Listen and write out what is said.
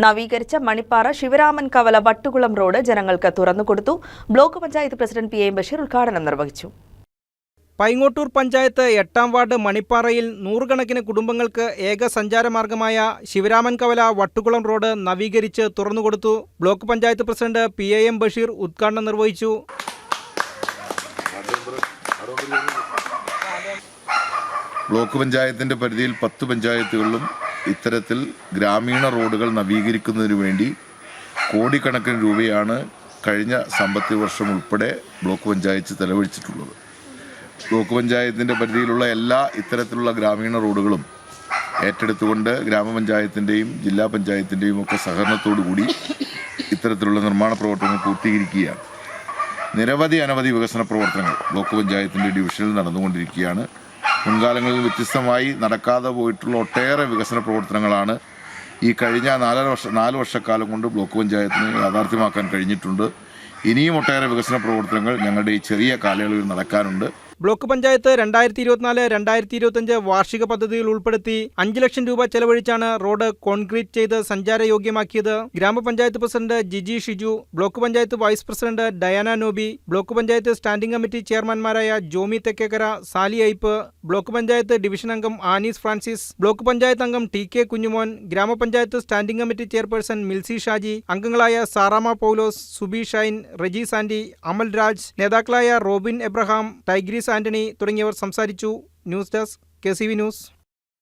നവീകരിച്ച മണിപ്പാറ ശിവരാമൻ കവല വട്ടുകുളം റോഡ് ജനങ്ങൾക്ക് തുറന്നുകൊടുത്തു block panchayat president P M Basheer ഉദ്ഘാടനം നിർവഹിച്ചു. പൈങ്ങോട്ടൂർ പഞ്ചായത്ത് എട്ടാം വാർഡ് മണിപ്പാറയിൽ നൂറുകണക്കിന് കുടുംബങ്ങൾക്ക് ഏക സഞ്ചാരമാർഗമായ ശിവരാമൻ കവല വട്ടുകുളം റോഡ് നവീകരിച്ച് തുറന്നുകൊടുത്തു block panchayat president P A M Basheer ഉദ്ഘാടനം നിർവഹിച്ചു. ബ്ലോക്ക് പഞ്ചായത്തിന്റെ പരിധിയിൽ പത്ത് പഞ്ചായത്തുകളിലും ഇത്തരത്തിൽ ഗ്രാമീണ റോഡുകൾ നവീകരിക്കുന്നതിനു വേണ്ടി കോടിക്കണക്കിന് രൂപയാണ് കഴിഞ്ഞ സാമ്പത്തിക വർഷം ഉൾപ്പെടെ ബ്ലോക്ക് പഞ്ചായത്ത് ചെലവഴിച്ചിട്ടുള്ളത്. ബ്ലോക്ക് പഞ്ചായത്തിന്റെ പരിധിയിലുള്ള എല്ലാ ഇത്തരത്തിലുള്ള ഗ്രാമീണ റോഡുകളും ഏറ്റെടുത്തുകൊണ്ട് ഗ്രാമപഞ്ചായത്തിന്റെയും ജില്ലാ പഞ്ചായത്തിന്റെയും ഒക്കെ സഹകരണത്തോടു കൂടി ഇത്തരത്തിലുള്ള നിർമ്മാണ പ്രവർത്തനങ്ങൾ പൂർത്തീകരിക്കുകയാണ്. നിരവധി അനവധി വികസന പ്രവർത്തനങ്ങൾ ബ്ലോക്ക് പഞ്ചായത്തിന്റെ ഡിവിഷനിൽ നടന്നുകൊണ്ടിരിക്കുകയാണ്. മുൻകാലങ്ങളിൽ വ്യത്യസ്തമായി നടക്കാതെ പോയിട്ടുള്ള ഒട്ടേറെ വികസന പ്രവർത്തനങ്ങളാണ് ഈ കഴിഞ്ഞ നാലര വർഷ നാല് വർഷക്കാലം കൊണ്ട് ബ്ലോക്ക് പഞ്ചായത്തിന് യാഥാർത്ഥ്യമാക്കാൻ കഴിഞ്ഞിട്ടുണ്ട്. ഇനിയും ഒട്ടേറെ വികസന പ്രവർത്തനങ്ങൾ ഞങ്ങളുടെ ഈ ചെറിയ കാലയളവിൽ നടക്കാനുണ്ട്. ബ്ലോക്ക് പഞ്ചായത്ത് രണ്ടായിരത്തി ഇരുപത്തിനാല് രണ്ടായിരത്തി ഇരുപത്തിയഞ്ച് വാർഷിക പദ്ധതിയിൽ ഉൾപ്പെടുത്തി അഞ്ച് ലക്ഷം രൂപ ചെലവഴിച്ചാണ് റോഡ് കോൺക്രീറ്റ് ചെയ്ത് സഞ്ചാരയോഗ്യമാക്കിയത്. ഗ്രാമപഞ്ചായത്ത് president Jiji Shiju block panchayat vice president Diana Noby block panchayat standing committee ചെയർമാൻമാരായ Jomy Thekkekara Sally Ipe block panchayat division അംഗം ആനീസ് ഫ്രാൻസിസ് ബ്ലോക്ക് പഞ്ചായത്ത് അംഗം ടി കെ കുഞ്ഞുമോൻ ഗ്രാമപഞ്ചായത്ത് standing committee chairperson Milsy Shaji അംഗങ്ങളായ സാറാമ പൗലോസ് സുബി ഷൈൻ റെജി സാൻഡി അമൽ രാജ് നേതാക്കളായ റോബിൻ എബ്രഹാം ടൈഗ്രീസ് ആന്റണി തുടങ്ങിയവർ സംസാരിച്ചു. News desk K news.